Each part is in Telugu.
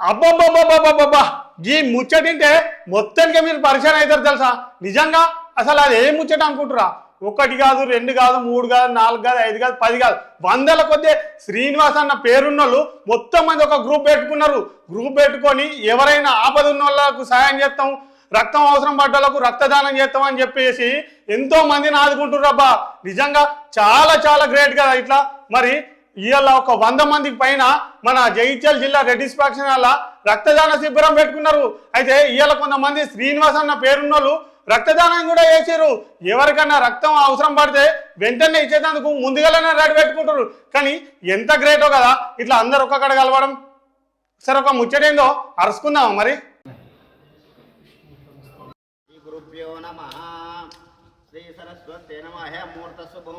అబ్బబ్బబ్బబ్బబ్బబ్బా ఈ ముచ్చటింటే మొత్తానికి మీరు పరిచయం అవుతారు తెలుసా? నిజంగా అసలు అది ఏం ముచ్చట అనుకుంటురా? ఒకటి కాదు రెండు కాదు మూడు కాదు నాలుగు కాదు ఐదు కాదు పది కాదు. వందల కొద్ది శ్రీనివాస్ అన్న పేరున్నోళ్ళు మొత్తం మంది ఒక గ్రూప్ పెట్టుకున్నారు. గ్రూప్ పెట్టుకొని ఎవరైనా ఆపద ఉన్న వాళ్ళకు సహాయం చేస్తాం రక్తం అవసరం పడ్డలకు రక్తదానం చేస్తాం అని చెప్పేసి ఎంతో మందిని ఆదుకుంటున్నారు నిజంగా చాలా చాలా గ్రేట్ కదా ఇట్లా. మరి ఇవాళ ఒక వంద మందికి పైన మన జగిత్యాల జిల్లా రెడ్డిస్ ఫ్యాక్షన్ వల్ల రక్తదాన శిబిరం పెట్టుకున్నారు. అయితే ఇవాళ కొంతమంది శ్రీనివాస్ అన్న పేరున్నోళ్ళు రక్తదానం కూడా చేసారు ఎవరికన్నా రక్తం అవసరం పడితే వెంటనే ఇచ్చేటందుకు ముందుగానే రెడీ పెట్టుకుంటారు కానీ ఎంత గ్రేటో కదా ఇట్లా అందరు ఒక్కక్కడ కలవడం. సరే ఒక ముచ్చటేందో అరుచుకుందామా మరి? శ్రీ నమ. హే మూర్త శుభం.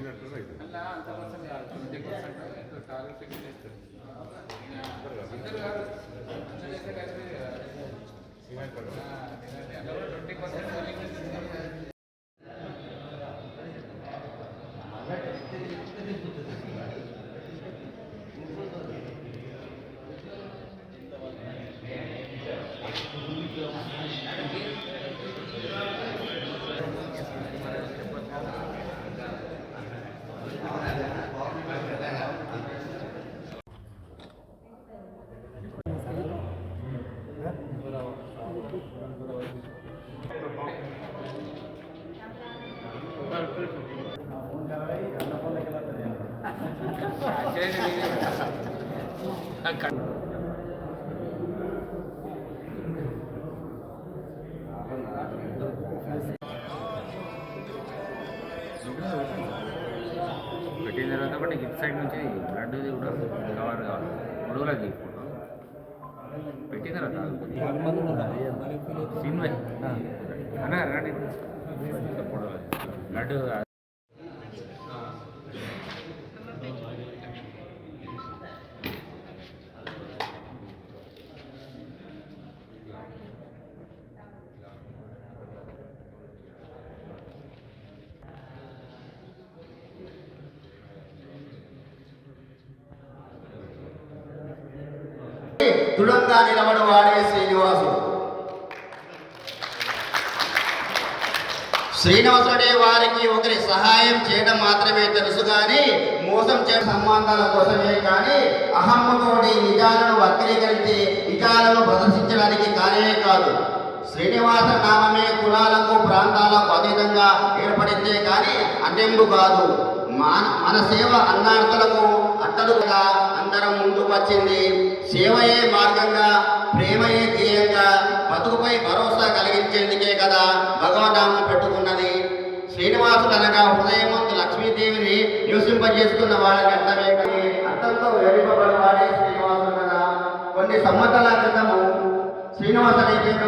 ಸಿಕ್ಸ್ಟೀನ್ ಇದು ಅಲ್ಲ ಅಂತ percent twenty percent target sixteen ಇತ್ತು ಟ್ವೆಂಟಿ ಪರ್ಸೆಂಟ್ Thank you. పెట్టిన తర్వాత కూడా నీకు సైడ్ నుంచి బ్లడ్ కూడా కవర్ కావాలి. గొడవలకి పెట్టిన తర్వాత సినిమా. అన్నా రండి. దృఢంగా నిలబడి వాడే శ్రీనివాసుడు. శ్రీనివాసుడే వారికి ఒకరి సహాయం చేయడం మాత్రమే తెలుసు కానీ మోసం చేయడం సంబంధాల కోసమే కానీ అహమ్మతోటి నిజాలను వక్రీకరించి నిజాలను ప్రదర్శించడానికి కానే కాదు. శ్రీనివాస నామమే కులాలకు ప్రాంతాలకు అతీతంగా ఏర్పడిందే కానీ అన్నెంబు కాదు. మన మన సేవ అన్నార్థులకు అట్టడుగా అందరం ముందుకు వచ్చింది. సేవయే మార్గంగా ప్రేమయే ధ్యేయంగా బతుకుపై భరోసా కలిగించేందుకే కదా భగవన్నామం పెట్టుకున్నది. శ్రీనివాసుడు అనగా హృదయమంతు లక్ష్మీదేవిని నివసింపజేసుకున్న వాళ్ళకి అర్థమే కానీ అర్థంతో వేడిపబడివాడే శ్రీనివాసుడు కదా. కొన్ని సంవత్సరాల క్రితము శ్రీనివాస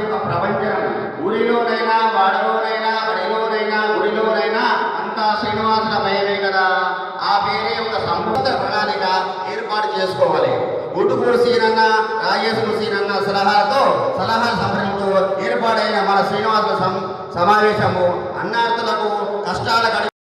ఒక ప్రపంచం ఊరిలోనైనా వాడలోనైనా బడిలోనైనా గుడిలోనైనా అంతా శ్రీనివాసుల పేరే ఒక సంపూర్ణ ప్రణాళిక ఏర్పాటు చేసుకోవాలి. గుడ్డుకూరు సీనన్న రాజేశ్వర సీనన్న సలహాలతో సలహాలు సంప్రదింపు ఏర్పాటైన మన శ్రీనివాసుల సం- సమావేశము అన్నార్థులకు కష్టాల కడి